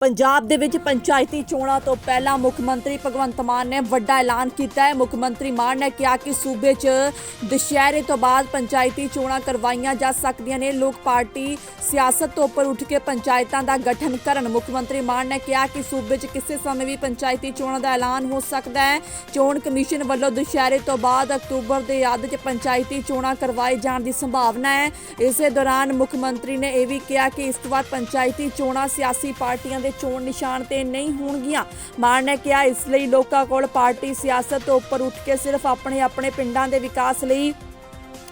ਪੰਜਾਬ ਦੇ ਵਿੱਚ ਪੰਚਾਇਤੀ ਚੋਣਾਂ ਤੋਂ ਪਹਿਲਾਂ ਮੁੱਖ ਮੰਤਰੀ ਭਗਵੰਤ ਮਾਨ ਨੇ ਵੱਡਾ ਐਲਾਨ ਕੀਤਾ ਹੈ। ਮੁੱਖ ਮੰਤਰੀ ਮਾਨ ਨੇ ਕਿਹਾ ਕਿ ਸੂਬੇ 'ਚ ਦੁਸ਼ਹਿਰੇ ਤੋਂ ਬਾਅਦ ਪੰਚਾਇਤੀ ਚੋਣਾਂ ਕਰਵਾਈਆਂ ਜਾ ਸਕਦੀਆਂ ਨੇ। ਲੋਕ ਪਾਰਟੀ ਸਿਆਸਤ ਤੋਂ ਉੱਪਰ ਉੱਠ ਕੇ ਪੰਚਾਇਤਾਂ ਦਾ ਗਠਨ ਕਰਨ ਮੁੱਖ ਮੰਤਰੀ ਮਾਨ ਨੇ ਕਿਹਾ ਕਿ ਸੂਬੇ 'ਚ ਕਿਸੇ ਸਮੇਂ ਵੀ ਪੰਚਾਇਤੀ ਚੋਣਾਂ ਦਾ ਐਲਾਨ ਹੋ ਸਕਦਾ ਹੈ। ਚੋਣ ਕਮਿਸ਼ਨ ਵੱਲੋਂ ਦੁਸ਼ਹਿਰੇ ਤੋਂ ਬਾਅਦ ਅਕਤੂਬਰ ਦੇ ਅੱਧ 'ਚ ਪੰਚਾਇਤੀ ਚੋਣਾਂ ਕਰਵਾਏ ਜਾਣ ਦੀ ਸੰਭਾਵਨਾ ਹੈ। ਇਸੇ ਦੌਰਾਨ ਮੁੱਖ ਮੰਤਰੀ ਨੇ ਇਹ ਵੀ ਕਿਹਾ ਕਿ ਇਸ ਤੋਂ ਬਾਅਦ ਪੰਚਾਇਤੀ ਚੋਣਾਂ ਸਿਆਸੀ ਪਾਰਟੀਆਂ ਦੇ ਚੋਣ ਨਿਸ਼ਾਨ ਤੇ ਨਹੀਂ ਹੋਣਗੀਆਂ। ਮਾਨ ਨੇ ਕਿਹਾ, ਇਸ ਲਈ ਲੋਕਾਂ ਕੋਲ ਪਾਰਟੀ ਸਿਆਸਤ ਤੋਂ ਉੱਪਰ ਉੱਠ ਕੇ ਸਿਰਫ ਆਪਣੇ ਆਪਣੇ ਪਿੰਡਾਂ ਦੇ ਵਿਕਾਸ ਲਈ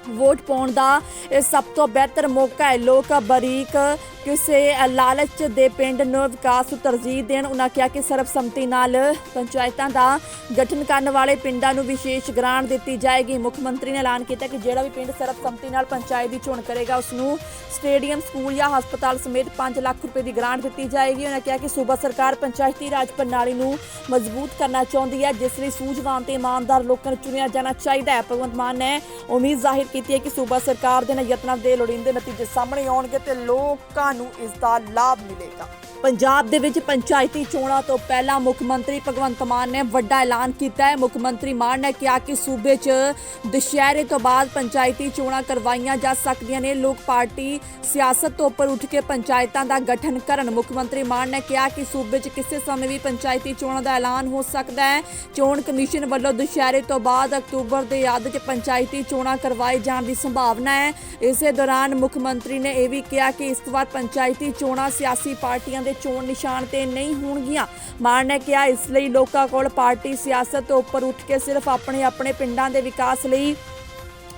ਵੋਟ ਪਾਉਣ ਦਾ ਇਹ ਸਭ ਤੋਂ ਬਿਹਤਰ ਮੌਕਾ ਹੈ। ਲੋਕ ਬਰੀਕ ਕਿਸੇ ਲਾਲਚ ਦੇ ਪਿੰਡ ਨੂੰ ਵਿਕਾਸ ਨੂੰ ਤਰਜੀਹ ਦੇਣ। ਉਹਨਾਂ ਕਿਹਾ ਕਿ ਸਰਬਸੰਮਤੀ ਨਾਲ ਪੰਚਾਇਤਾਂ ਦਾ ਗਠਨ ਕਰਨ ਵਾਲੇ ਪਿੰਡਾਂ ਨੂੰ ਵਿਸ਼ੇਸ਼ ਗ੍ਰਾਂਟ ਦਿੱਤੀ ਜਾਏਗੀ। ਮੁੱਖ ਮੰਤਰੀ ਨੇ ਐਲਾਨ ਕੀਤਾ ਕਿ ਜਿਹੜਾ ਵੀ ਪਿੰਡ ਸਰਬਸੰਮਤੀ ਨਾਲ ਪੰਚਾਇਤ ਦੀ ਚੋਣ ਕਰੇਗਾ ਉਸ ਨੂੰ ਸਟੇਡੀਅਮ, ਸਕੂਲ ਜਾਂ ਹਸਪਤਾਲ ਸਮੇਤ 5 ਲੱਖ ਰੁਪਏ ਦੀ ਗ੍ਰਾਂਟ ਦਿੱਤੀ ਜਾਏਗੀ। ਉਹਨਾਂ ਕਿਹਾ ਕਿ ਸੂਬਾ ਸਰਕਾਰ ਪੰਚਾਇਤੀ ਰਾਜ ਪ੍ਰਣਾਲੀ ਨੂੰ ਮਜ਼ਬੂਤ ਕਰਨਾ ਚਾਹੁੰਦੀ ਹੈ, ਜਿਸ ਲਈ ਸੂਝਵਾਨ ਤੇ ਇਮਾਨਦਾਰ ਲੋਕਾਂ ਨੂੰ ਚੁਣਿਆ ਜਾਣਾ ਚਾਹੀਦਾ ਹੈ। ਭਗਵੰਤ ਮਾਨ ਨੇ ਉਮੀਦ ਜ਼ਾਹਿਰ ਕੀਤੀ ਹੈ ਕਿ ਸੂਬਾ ਸਰਕਾਰ ਦੇ ਨਾਲ ਯਤਨਾਂ ਦੇ ਲੋੜੀਂਦੇ ਨਤੀਜੇ ਸਾਹਮਣੇ ਆਉਣਗੇ ਤੇ ਲੋਕਾਂ ਨੂੰ ਇਸ ਦਾ ਲਾਭ ਮਿਲੇਗਾ। ਪੰਜਾਬ ਦੇ ਵਿੱਚ ਪੰਚਾਇਤੀ ਚੋਣਾਂ ਤੋਂ ਪਹਿਲਾਂ ਮੁੱਖ ਮੰਤਰੀ ਭਗਵੰਤ ਮਾਨ ਨੇ ਵੱਡਾ ਐਲਾਨ ਕੀਤਾ ਹੈ। ਮੁੱਖ ਮੰਤਰੀ ਮਾਨ ਨੇ ਕਿਹਾ ਕਿ ਸੂਬੇ 'ਚ ਦੁਸ਼ਹਿਰੇ ਤੋਂ ਬਾਅਦ ਪੰਚਾਇਤੀ ਚੋਣਾਂ ਕਰਵਾਈਆਂ ਜਾ ਸਕਦੀਆਂ ਨੇ। ਲੋਕ ਪਾਰਟੀ ਸਿਆਸਤ ਤੋਂ ਉੱਪਰ ਉੱਠ ਕੇ ਪੰਚਾਇਤਾਂ ਦਾ ਗਠਨ ਕਰਨ ਮੁੱਖ ਮੰਤਰੀ ਮਾਨ ਨੇ ਕਿਹਾ ਕਿ ਸੂਬੇ 'ਚ ਕਿਸੇ ਸਮੇਂ ਵੀ ਪੰਚਾਇਤੀ ਚੋਣਾਂ ਦਾ ਐਲਾਨ ਹੋ ਸਕਦਾ ਹੈ। ਚੋਣ ਕਮਿਸ਼ਨ ਵੱਲੋਂ ਦੁਸ਼ਹਿਰੇ ਤੋਂ ਬਾਅਦ ਅਕਤੂਬਰ ਦੇ ਯਾਦ 'ਚ ਪੰਚਾਇਤੀ ਚੋਣਾਂ ਕਰਵਾਏ ਜਾਣ ਦੀ ਸੰਭਾਵਨਾ ਹੈ। ਇਸੇ ਦੌਰਾਨ ਮੁੱਖ ਮੰਤਰੀ ਨੇ ਇਹ ਵੀ ਕਿਹਾ ਕਿ ਇਸ ਵਾਰ ਪੰਚਾਇਤੀ ਚੋਣਾਂ ਸਿਆਸੀ ਪਾਰਟੀਆਂ ਦੇ ਚੋਣ ਨਿਸ਼ਾਨ ਤੇ ਨਹੀਂ ਹੋਣਗੀਆਂ। ਮਾਨ ਨੇ ਕਿਹਾ, ਇਸ ਲਈ ਲੋਕਾਂ ਕੋਲ ਪਾਰਟੀ ਸਿਆਸਤ ਤੋਂ ਉੱਪਰ ਉੱਠ ਕੇ ਸਿਰਫ ਆਪਣੇ ਆਪਣੇ ਪਿੰਡਾਂ ਦੇ ਵਿਕਾਸ ਲਈ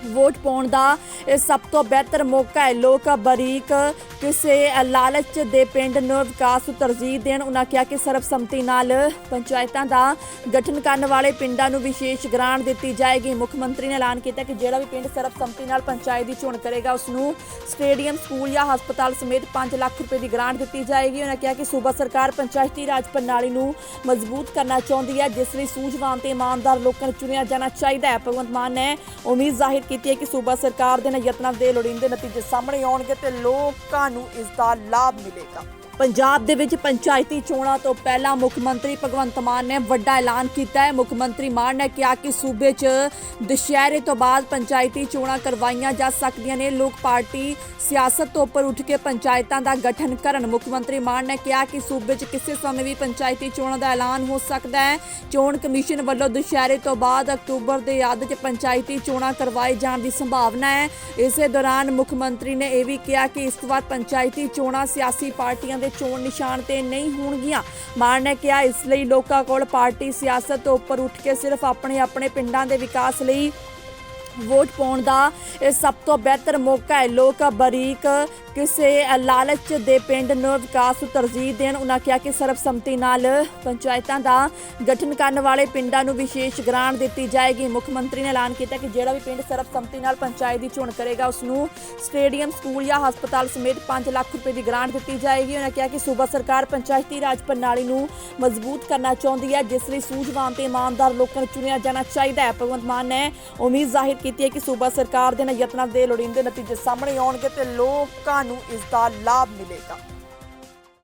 ਵੋਟ ਪਾਉਣ ਦਾ ਇਹ ਸਭ ਤੋਂ ਬਿਹਤਰ ਮੌਕਾ ਹੈ। ਲੋਕ ਬਰੀਕ ਕਿਸੇ ਲਾਲਚ ਦੇ ਪਿੰਡ ਨੂੰ ਵਿਕਾਸ ਨੂੰ ਤਰਜੀਹ ਦੇਣ। ਉਹਨਾਂ ਕਿਹਾ ਕਿ ਸਰਬਸੰਮਤੀ ਨਾਲ ਪੰਚਾਇਤਾਂ ਦਾ ਗਠਨ ਕਰਨ ਵਾਲੇ ਪਿੰਡਾਂ ਨੂੰ ਵਿਸ਼ੇਸ਼ ਗ੍ਰਾਂਟ ਦਿੱਤੀ ਜਾਏਗੀ। ਮੁੱਖ ਮੰਤਰੀ ਨੇ ਐਲਾਨ ਕੀਤਾ ਕਿ ਜਿਹੜਾ ਵੀ ਪਿੰਡ ਸਰਬਸੰਮਤੀ ਨਾਲ ਪੰਚਾਇਤ ਦੀ ਚੋਣ ਕਰੇਗਾ ਉਸ ਨੂੰ ਸਟੇਡੀਅਮ, ਸਕੂਲ ਜਾਂ ਹਸਪਤਾਲ ਸਮੇਤ 5 ਲੱਖ ਰੁਪਏ ਦੀ ਗ੍ਰਾਂਟ ਦਿੱਤੀ ਜਾਏਗੀ। ਉਹਨਾਂ ਕਿਹਾ ਕਿ ਸੂਬਾ ਸਰਕਾਰ ਪੰਚਾਇਤੀ ਰਾਜ ਪ੍ਰਣਾਲੀ ਨੂੰ ਮਜ਼ਬੂਤ ਕਰਨਾ ਚਾਹੁੰਦੀ ਹੈ, ਜਿਸ ਲਈ ਸੂਝਵਾਨ ਤੇ ਇਮਾਨਦਾਰ ਲੋਕਾਂ ਨੂੰ ਚੁਣਿਆ ਜਾਣਾ ਚਾਹੀਦਾ ਹੈ। ਭਗਵੰਤ ਮਾਨ ਨੇ ਉਮੀਦ ਜ਼ਾਹਿਰ ਕੀਤੀ ਹੈ ਕਿ ਸੂਬਾ ਸਰਕਾਰ ਦੇ ਨਾਲ ਯਤਨਾਂ ਦੇ ਲੋੜੀਂਦੇ ਨਤੀਜੇ ਸਾਹਮਣੇ ਆਉਣਗੇ ਤੇ ਲੋਕਾਂ ਨੂੰ ਇਸ ਦਾ ਲਾਭ ਮਿਲੇਗਾ। ਪੰਜਾਬ ਦੇ ਵਿੱਚ ਪੰਚਾਇਤੀ ਚੋਣਾਂ ਤੋਂ ਪਹਿਲਾਂ ਮੁੱਖ ਮੰਤਰੀ ਭਗਵੰਤ ਮਾਨ ਨੇ ਵੱਡਾ ਐਲਾਨ ਕੀਤਾ ਹੈ। ਮੁੱਖ ਮੰਤਰੀ ਮਾਨ ਨੇ ਕਿਹਾ ਕਿ ਸੂਬੇ 'ਚ ਦੁਸ਼ਹਿਰੇ ਤੋਂ ਬਾਅਦ ਪੰਚਾਇਤੀ ਚੋਣਾਂ ਕਰਵਾਈਆਂ ਜਾ ਸਕਦੀਆਂ ਨੇ। ਲੋਕ ਪਾਰਟੀ ਸਿਆਸਤ ਤੋਂ ਉੱਪਰ ਉੱਠ ਕੇ ਪੰਚਾਇਤਾਂ ਦਾ ਗਠਨ ਕਰਨ ਮੁੱਖ ਮੰਤਰੀ ਮਾਨ ਨੇ ਕਿਹਾ ਕਿ ਸੂਬੇ 'ਚ ਕਿਸੇ ਸਮੇਂ ਵੀ ਪੰਚਾਇਤੀ ਚੋਣਾਂ ਦਾ ਐਲਾਨ ਹੋ ਸਕਦਾ ਹੈ। ਚੋਣ ਕਮਿਸ਼ਨ ਵੱਲੋਂ ਦੁਸ਼ਹਿਰੇ ਤੋਂ ਬਾਅਦ ਅਕਤੂਬਰ ਦੇ ਅੱਧ 'ਚ ਪੰਚਾਇਤੀ ਚੋਣਾਂ ਕਰਵਾਏ ਜਾਣ ਦੀ ਸੰਭਾਵਨਾ ਹੈ। ਇਸੇ ਦੌਰਾਨ ਮੁੱਖ ਮੰਤਰੀ ਨੇ ਇਹ ਵੀ ਕਿਹਾ ਕਿ ਇਸ ਵਾਰ ਪੰਚਾਇਤੀ ਚੋਣਾਂ ਸਿਆਸੀ ਪਾਰਟੀਆਂ ਦੇ ਦੇ ਚੋਣ ਨਿਸ਼ਾਨ ਤੇ ਨਹੀਂ ਹੋਣਗੀਆਂ। ਮਾਨ ਨੇ ਕਿਹਾ, ਇਸ ਲਈ ਲੋਕਾਂ ਕੋਲ ਪਾਰਟੀ ਸਿਆਸਤ ਤੋਂ ਉੱਪਰ ਉੱਠ ਕੇ ਸਿਰਫ ਆਪਣੇ ਆਪਣੇ ਪਿੰਡਾਂ ਦੇ ਵਿਕਾਸ ਲਈ ਵੋਟ ਪਾਉਣ ਦਾ ਇਹ ਸਭ ਤੋਂ ਬਿਹਤਰ ਮੌਕਾ ਹੈ। ਲੋਕ ਬਰੀਕ ਕਿਸੇ ਲਾਲਚ ਦੇ ਪਿੰਡ ਨੂੰ ਵਿਕਾਸ ਨੂੰ ਤਰਜੀਹ ਦੇਣ। ਉਹਨਾਂ ਕਿਹਾ ਕਿ ਸਰਬਸੰਮਤੀ ਨਾਲ ਪੰਚਾਇਤਾਂ ਦਾ ਗਠਨ ਕਰਨ ਵਾਲੇ ਪਿੰਡਾਂ ਨੂੰ ਵਿਸ਼ੇਸ਼ ਗ੍ਰਾਂਟ ਦਿੱਤੀ ਜਾਏਗੀ। ਮੁੱਖ ਮੰਤਰੀ ਨੇ ਐਲਾਨ ਕੀਤਾ ਕਿ ਜਿਹੜਾ ਵੀ ਪਿੰਡ ਸਰਬਸੰਮਤੀ ਨਾਲ ਪੰਚਾਇਤ ਦੀ ਚੋਣ ਕਰੇਗਾ ਉਸ ਨੂੰ ਸਟੇਡੀਅਮ, ਸਕੂਲ ਜਾਂ ਹਸਪਤਾਲ ਸਮੇਤ 5 ਲੱਖ ਰੁਪਏ ਦੀ ਗ੍ਰਾਂਟ ਦਿੱਤੀ ਜਾਏਗੀ। ਉਹਨਾਂ ਕਿਹਾ ਕਿ ਸੂਬਾ ਸਰਕਾਰ ਪੰਚਾਇਤੀ ਰਾਜ ਪ੍ਰਣਾਲੀ ਨੂੰ ਮਜ਼ਬੂਤ ਕਰਨਾ ਚਾਹੁੰਦੀ ਹੈ, ਜਿਸ ਲਈ ਸੂਝਵਾਨ ਤੇ ਇਮਾਨਦਾਰ ਲੋਕਾਂ ਨੂੰ ਚੁਣਿਆ ਜਾਣਾ ਚਾਹੀਦਾ ਹੈ। ਭਗਵੰਤ ਮਾਨ ਨੇ ਉਮੀਦ ਜ਼ਾਹਿਰ ਕੀਤੀ ਹੈ ਕਿ ਸੂਬਾ ਸਰਕਾਰ ਦੇ ਨਾਲ ਯਤਨਾਂ ਦੇ ਲੋੜੀਂਦੇ ਨਤੀਜੇ ਸਾਹਮਣੇ ਆਉਣਗੇ ਤੇ ਲੋਕਾਂ ਨੂੰ ਇਸ ਦਾ ਲਾਭ ਮਿਲੇਗਾ।